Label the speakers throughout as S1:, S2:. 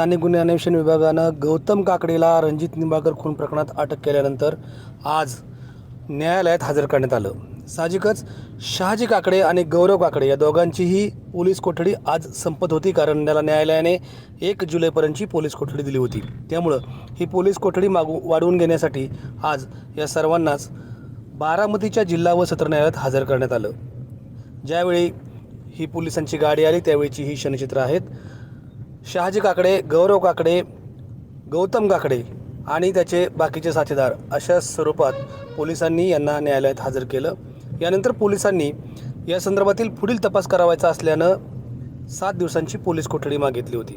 S1: स्थानिक गुन्हे अन्वेषण विभागानं गौतम काकडेला रणजित निंबाळकर खून प्रकरणात अटक केल्यानंतर आज न्यायालयात हजर करण्यात आलं. साहजिकच शहाजी काकडे आणि गौरव काकडे या दोघांचीही पोलीस कोठडी आज संपत होती कारण त्याला न्यायालयाने एक जुलैपर्यंतची पोलीस कोठडी दिली होती. त्यामुळं ही पोलीस कोठडी मागू वाढवून घेण्यासाठी आज या सर्वांनाच बारामतीच्या जिल्हा व सत्र न्यायालयात हजर करण्यात आलं. ज्यावेळी ही पोलिसांची गाडी आली त्यावेळीची ही क्षणचित्र आहेत. शहाजी काकडे गौरव काकडे गौतम काकडे आणि त्याचे बाकीचे साथीदार अशा स्वरूपात पोलिसांनी यांना न्यायालयात हजर केलं. यानंतर पोलिसांनी या संदर्भातील पुढील तपास करावायचा असल्यानं सात दिवसांची पोलीस कोठडी मागितली होती.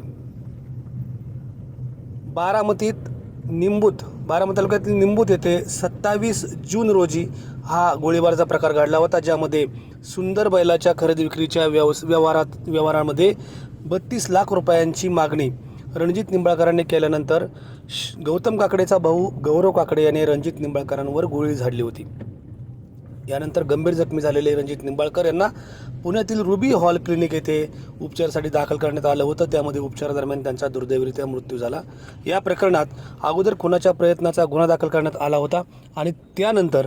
S1: बारामतीत निंबूत बारामती तालुक्यातील निंबूत येथे सत्तावीस जून रोजी हा गोळीबाराचा प्रकार घडला होता ज्यामध्ये सुंदर बैलाच्या खरेदी विक्रीच्या व्यवस व्यवहारात व्यवहारामध्ये बत्तीस लाख रुपयांची मागणी रणजित निंबाळकरांनी केल्यानंतर श- गौतम काकडेचा भाऊ गौरव काकडे याने रणजित निंबाळकरांवर गोळी झाडली होती. यानंतर गंभीर जखमी झालेले रणजित निंबाळकर यांना पुण्यातील रुबी हॉल क्लिनिक येथे उपचारासाठी दाखल करण्यात आलं होतं. त्यामध्ये उपचारादरम्यान त्यांचा दुर्दैवरित्या मृत्यू झाला. या प्रकरणात अगोदर खुनाच्या प्रयत्नाचा गुन्हा दाखल करण्यात आला होता आणि त्यानंतर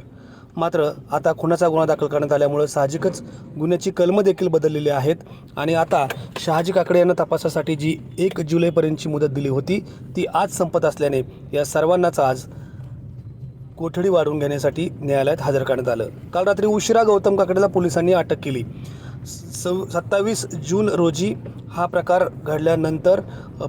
S1: मात्र आता खुनाचा गुन्हा दाखल करण्यात आल्यामुळं साहजिकच गुन्ह्याची कलमं देखील बदललेली आहेत. आणि आता शहाजी काकडे यांना तपासासाठी जी एक जुलैपर्यंतची मुदत दिली होती ती आज संपत असल्याने या सर्वांनाच आज कोठडी वाढवून घेण्यासाठी न्यायालयात हजर करण्यात आलं. काल रात्री उशिरा गौतम काकडेला पोलिसांनी अटक केली. सव सत्तावीस जून रोजी हा प्रकार घडल्यानंतर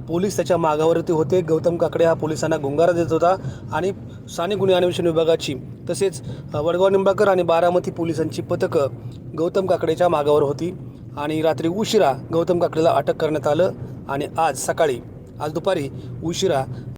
S1: पोलीस त्याच्या मागावरती होते. गौतम काकडे हा पोलिसांना गुंगारा देत होता आणि स्थानिक गुन्हे अन्वेषण विभागाची तसेच वडगाव निंबाळकर आणि बारामती पोलिसांची पथकं गौतम काकडेच्या मागावर होती आणि रात्री उशिरा गौतम काकडेला अटक करण्यात आलं आणि आज सकाळी आज दुपारी उशिरा